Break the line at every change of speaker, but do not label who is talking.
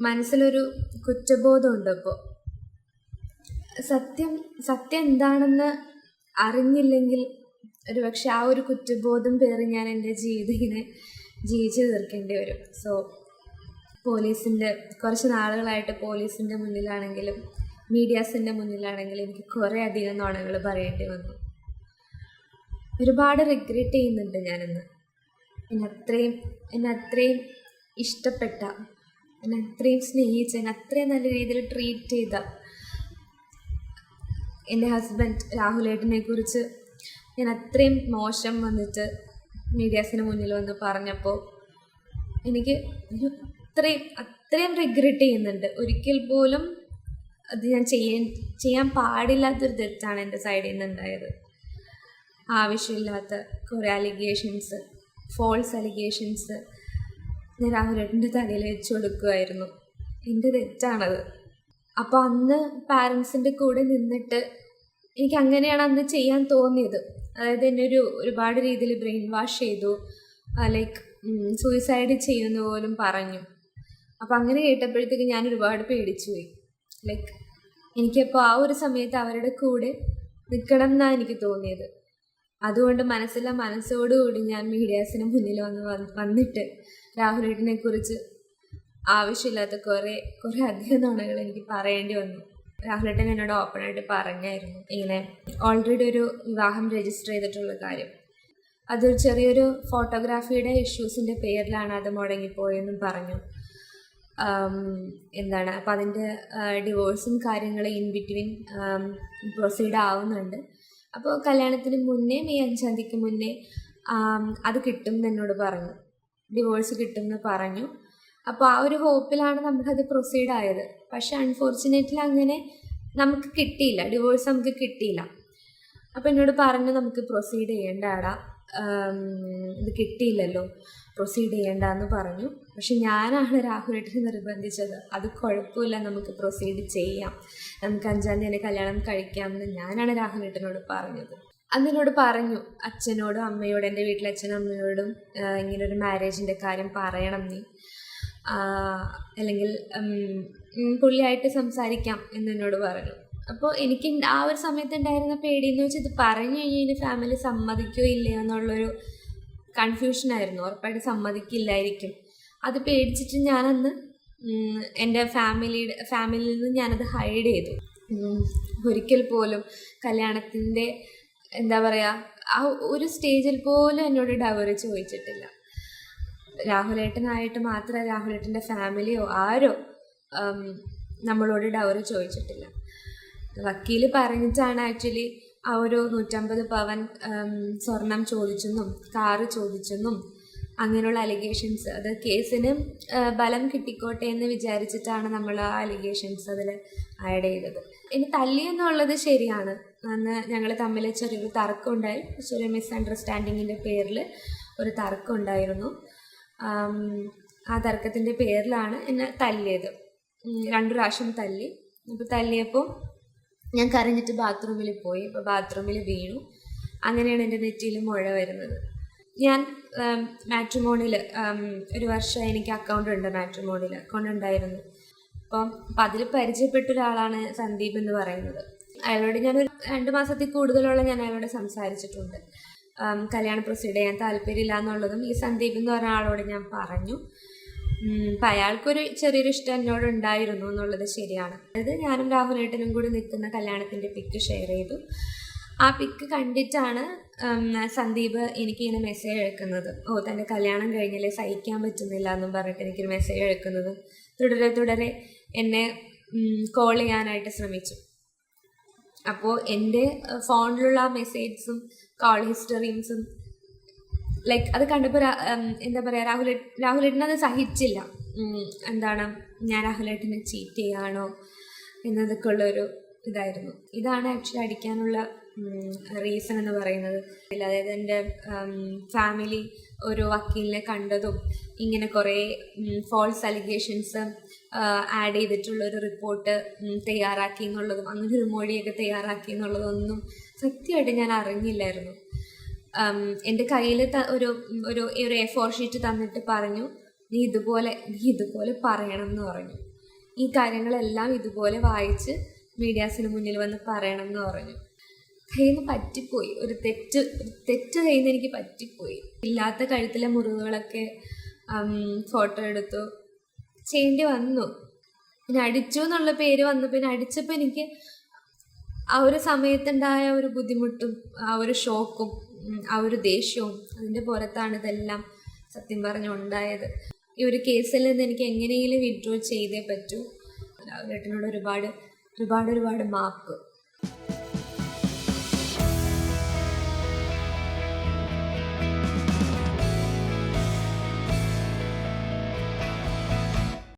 മനസ്സിലൊരു കുറ്റബോധമുണ്ട് ഇപ്പോൾ സത്യം സത്യം എന്താണെന്ന് അറിഞ്ഞില്ലെങ്കിൽ ഒരു പക്ഷെ ആ ഒരു കുറ്റബോധം പേറി ഞാൻ എന്റെ ജീവിതം ഇങ്ങനെ ജീവിച്ചു തീർക്കേണ്ടി വരും. സോ പോലീസിന്റെ കുറച്ച് നാളുകളായിട്ട് പോലീസിന്റെ മുന്നിലാണെങ്കിലും മീഡിയാസിന്റെ മുന്നിലാണെങ്കിലും എനിക്ക് കുറേ അധികം നുണകൾ പറയേണ്ടി വന്നു. ഒരുപാട് റിഗ്രറ്റ് ചെയ്യുന്നുണ്ട് ഞാനിന്ന്. എന്നെ അത്രയും എന്നെ അത്രയും ഇഷ്ടപ്പെട്ട എന്നെ അത്രയും സ്നേഹിച്ച എന്നെ അത്രയും നല്ല രീതിയിൽ ട്രീറ്റ് ചെയ്ത എന്റെ ഹസ്ബൻഡ് രാഹുലേട്ടനെ കുറിച്ച് ഞാൻ അത്രയും മോശം വന്നിട്ട് മീഡിയാസിന് മുന്നിൽ വന്ന് പറഞ്ഞപ്പോൾ എനിക്ക് അത്രയും അത്രയും റിഗ്രറ്റ് ചെയ്യുന്നുണ്ട്. ഒരിക്കൽ പോലും അത് ഞാൻ ചെയ്യാൻ ചെയ്യാൻ പാടില്ലാത്തൊരു തെറ്റാണ് എന്റെ സൈഡിൽ നിന്ന് ഉണ്ടായത്. ആവശ്യമില്ലാത്ത കുറേ അലിഗേഷൻസ് ഫോൾസ് അലിഗേഷൻസ് ഞാൻ അവരുടെ തലയിൽ വെച്ച് കൊടുക്കുമായിരുന്നു എന്റെ തെറ്റാണത്. അപ്പോൾ അന്ന് പാരൻസിന്റെ കൂടെ നിന്നിട്ട് എനിക്ക് അങ്ങനെയാണ് അന്ന് ചെയ്യാൻ തോന്നിയത്. അതായത് എന്നെ ഒരു ഒരുപാട് രീതിയിൽ ബ്രെയിൻ വാഷ് ചെയ്തു. ലൈക്ക് സൂയിസൈഡ് ചെയ്യുന്ന പോലും പറഞ്ഞു. അപ്പോൾ അങ്ങനെ കേട്ടപ്പോഴത്തേക്ക് ഞാൻ ഒരുപാട് പേടിച്ചു പോയി. ലൈക്ക് എനിക്കപ്പോൾ ആ ഒരു സമയത്ത് അവരുടെ കൂടെ നിൽക്കണം എന്നാണ് എനിക്ക് തോന്നിയത്. അതുകൊണ്ട് മനസ്സിലെ മനസ്സോടുകൂടി ഞാൻ മീഡിയാസിന് മുന്നിൽ വന്ന് വന്നിട്ട് രാഹുലേട്ടനെ കുറിച്ച് ആവശ്യമില്ലാത്ത കുറേ കുറേ അധികം നുണകൾ എനിക്ക് പറയേണ്ടി വന്നു. രാഹുലേട്ടൻ എന്നോട് ഓപ്പണായിട്ട് പറഞ്ഞായിരുന്നു. ഇങ്ങനെ ഓൾറെഡി ഒരു വിവാഹം രജിസ്റ്റർ ചെയ്തിട്ടുള്ള കാര്യം. അതൊരു ചെറിയൊരു ഫോട്ടോഗ്രാഫിയുടെ ഇഷ്യൂസിന്റെ പേരിലാണ് അത് മുടങ്ങിപ്പോയെന്നും പറഞ്ഞു. എന്താണ്? അപ്പം അതിന്റെ ഡിവോഴ്സും കാര്യങ്ങളും ഇൻ ബിറ്റ്വീൻ പ്രൊസീഡ് ആവുന്നുണ്ട്. അപ്പോൾ കല്യാണത്തിന് മുന്നേ മെയ് അഞ്ചാം തീയതിക്ക് മുന്നേ അത് കിട്ടും എന്ന് എന്നോട് പറഞ്ഞു. ഡിവോഴ്സ് കിട്ടും എന്ന് പറഞ്ഞു. അപ്പോൾ ആ ഒരു ഹോപ്പിലാണ് നമുക്കത് പ്രൊസീഡ് ആയത്. പക്ഷേ അൺഫോർച്ചുനേറ്റ്ലി അങ്ങനെ നമുക്ക് കിട്ടിയില്ല. ഡിവോഴ്സ് നമുക്ക് കിട്ടിയില്ല. അപ്പോൾ എന്നോട് പറഞ്ഞു നമുക്ക് പ്രൊസീഡ് ചെയ്യേണ്ടടാ ഇത് കിട്ടിയില്ലല്ലോ. പ്രൊസീഡ് ചെയ്യേണ്ട എന്ന് പറഞ്ഞു. പക്ഷെ ഞാനാണ് രാഹുലേട്ടനെ നിർബന്ധിച്ചത്. അത് കുഴപ്പമില്ല നമുക്ക് പ്രൊസീഡ് ചെയ്യാം. നമുക്ക് അഞ്ചാം തീയതി കല്യാണം കഴിക്കാം എന്ന് ഞാനാണ് രാഹുലേട്ടനോട് പറഞ്ഞത്. അന്നിനോട് പറഞ്ഞു. അച്ഛനോടും അമ്മയോടും എന്റെ വീട്ടിലെ അച്ഛനും അമ്മയോടും ഇങ്ങനെ ഒരു മാരേജിന്റെ കാര്യം പറയണം നീ. അല്ലെങ്കിൽ പുള്ളിയായിട്ട് സംസാരിക്കാം എന്ന് എന്നോട് പറഞ്ഞു. അപ്പോൾ എനിക്ക് ആ ഒരു സമയത്ത് ഉണ്ടായിരുന്ന പേടി എന്ന് വെച്ചാൽ ഇത് പറഞ്ഞു കഴിഞ്ഞാൽ ഫാമിലി സമ്മതിക്കോ ഇല്ലയോ എന്നുള്ളൊരു കൺഫ്യൂഷനായിരുന്നു ഉറപ്പായിട്ട് സമ്മതിക്കില്ലായിരിക്കും. അത് പേടിച്ചിട്ട് ഞാനന്ന് എന്റെ ഫാമിലിയുടെ ഫാമിലിയിൽ നിന്ന് ഞാനത് ഹൈഡ് ചെയ്തു. ഒരിക്കൽ പോലും കല്യാണത്തിന്റെ എന്താ പറയുക ആ ഒരു സ്റ്റേജിൽ പോലും എന്നോട് ഡവറി ചോദിച്ചിട്ടില്ല. രാഹുലേട്ടനായിട്ട് മാത്രമേ രാഹുലേട്ടന്റെ ഫാമിലിയോ ആരോ നമ്മളോട് ഡവറി ചോദിച്ചിട്ടില്ല. വക്കീൽ പറഞ്ഞിട്ടാണ് ആക്ച്വലി ആ ഒരു നൂറ്റമ്പത് പവൻ സ്വർണം ചോദിച്ചെന്നും കാറ് ചോദിച്ചെന്നും അങ്ങനെയുള്ള അലിഗേഷൻസ്. അത് കേസിന് ബലം കിട്ടിക്കോട്ടെ എന്ന് വിചാരിച്ചിട്ടാണ് നമ്മൾ ആ അലിഗേഷൻസ് അതിൽ ആഡ് ചെയ്തത്. ഇനി തല്ലി എന്നുള്ളത് ശരിയാണ്. അന്ന് ഞങ്ങൾ തമ്മിൽ ചെറിയൊരു തർക്കമുണ്ടായി. ചെറിയ മിസ് മിസ്അണ്ടർസ്റ്റാൻഡിങ്ങിന്റെ പേരിൽ ഒരു തർക്കമുണ്ടായിരുന്നു. ആ തർക്കത്തിന്റെ പേരിലാണ് എന്നെ തല്ലിയത്. രണ്ടു പ്രാവശ്യം തല്ലി. അപ്പോൾ തല്ലിയപ്പോൾ ഞാൻ കരഞ്ഞിട്ട് ബാത്റൂമിൽ പോയി. അപ്പോൾ ബാത്റൂമിൽ വീണു. അങ്ങനെയാണ് എന്റെ നെറ്റിയിൽ മുഴ വരുന്നത്. ഞാൻ മാട്രിമോണിൽ ഒരു വർഷം എനിക്ക് അക്കൗണ്ട് ഉണ്ട് മാട്രിമോണിൽ അക്കൗണ്ട് ഉണ്ടായിരുന്നു. അപ്പം അപ്പം അതിൽ പരിചയപ്പെട്ട ഒരാളാണ് സന്ദീപ് എന്ന് പറയുന്നത്. അയാളോട് ഞാൻ രണ്ട് മാസത്തിൽ കൂടുതലുള്ള ഞാൻ അയാളോട് സംസാരിച്ചിട്ടുണ്ട്. കല്യാണം പ്രൊസീഡ് ചെയ്യാൻ താല്പര്യമില്ല എന്നുള്ളതും ഈ സന്ദീപ് എന്ന് പറഞ്ഞ ആളോട് ഞാൻ പറഞ്ഞു. അപ്പം അയാൾക്കൊരു ചെറിയൊരു ഇഷ്ടം എന്നോട് ഉണ്ടായിരുന്നു എന്നുള്ളത് ശരിയാണ്. അതായത് ഞാനും രാഹുലേട്ടനും കൂടി നിൽക്കുന്ന കല്യാണത്തിന്റെ പിക്ക് ഷെയർ ചെയ്തു. ആ പിക്ക് കണ്ടിട്ടാണ് സന്ദീപ് എനിക്ക് ഇങ്ങനെ മെസ്സേജ് അയക്കുന്നത്. ഓ തന്റെ കല്യാണം കഴിഞ്ഞാലേ സഹിക്കാൻ പറ്റുന്നില്ല എന്നും പറഞ്ഞിട്ട് എനിക്കൊരു മെസ്സേജ് എഴുക്കുന്നത് തുടരെ തുടരെ എന്നെ കോൾ ചെയ്യാനായിട്ട് ശ്രമിച്ചു. അപ്പോൾ എന്റെ ഫോണിലുള്ള മെസ്സേജസും കോൾ ഹിസ്റ്ററീസും ലൈക്ക് അത് കണ്ടപ്പോൾ എന്താ പറയുക രാഹുൽ രാഹുലേട്ടൻ അത് സഹിച്ചില്ല എന്താണ് ഞാൻ രാഹുലേട്ടനെ ചീറ്റ് ചെയ്യാണോ എന്നതൊക്കെ ഉള്ളൊരു ഇതായിരുന്നു. ഇതാണ് ആക്ച്വലി അടിക്കാനുള്ള റീസൺ എന്ന് പറയുന്നത്. അതായത് എന്റെ ഫാമിലി ഒരു വക്കീലിനെ കണ്ടതും ഇങ്ങനെ കുറേ ഫോൾസ് അലിഗേഷൻസ് ആഡ് ചെയ്തിട്ടുള്ള ഒരു റിപ്പോർട്ട് തയ്യാറാക്കി എന്നുള്ളതും അങ്ങനെ ഒരു മൊഴിയൊക്കെ തയ്യാറാക്കി എന്നുള്ളതൊന്നും സത്യമായിട്ട് ഞാൻ അറിഞ്ഞില്ലായിരുന്നു. എന്റെ കയ്യിൽ ഒരു ഒരു ഒരു എ ഫോർ ഷീറ്റ് തന്നിട്ട് പറഞ്ഞു നീ ഇതുപോലെ നീ ഇതുപോലെ പറയണം എന്ന് പറഞ്ഞു. ഈ കാര്യങ്ങളെല്ലാം ഇതുപോലെ വായിച്ച് മീഡിയാസിന് മുന്നിൽ വന്ന് പറയണം എന്ന് പറഞ്ഞു. കയ്യിൽ നിന്ന് പറ്റിപ്പോയി. ഒരു തെറ്റ് തെറ്റ് കയ്യിൽ നിന്ന് എനിക്ക് പറ്റിപ്പോയി. ഇല്ലാത്ത കഴുത്തിലെ മുറിവുകളൊക്കെ ഫോട്ടോ എടുത്തു. ചെയ്യേണ്ടി വന്നു. പിന്നെ അടിച്ചു എന്നുള്ള പേര് വന്നു. പിന്നെ അടിച്ചപ്പോൾ എനിക്ക് ആ ഒരു സമയത്തുണ്ടായ ഒരു ബുദ്ധിമുട്ടും ആ ഒരു ഷോക്കും ആ ഒരു ദേഷ്യവും അതിന്റെ പുറത്താണ് ഇതെല്ലാം സത്യം പറഞ്ഞു ഉണ്ടായത്. ഈ ഒരു കേസിൽ നിന്ന് എനിക്ക് എങ്ങനെയെങ്കിലും വിഡ്രോ ചെയ്തേ പറ്റൂ. രാഹുലേട്ടനോട് ഒരുപാട് ഒരുപാട് ഒരുപാട് മാപ്പ്.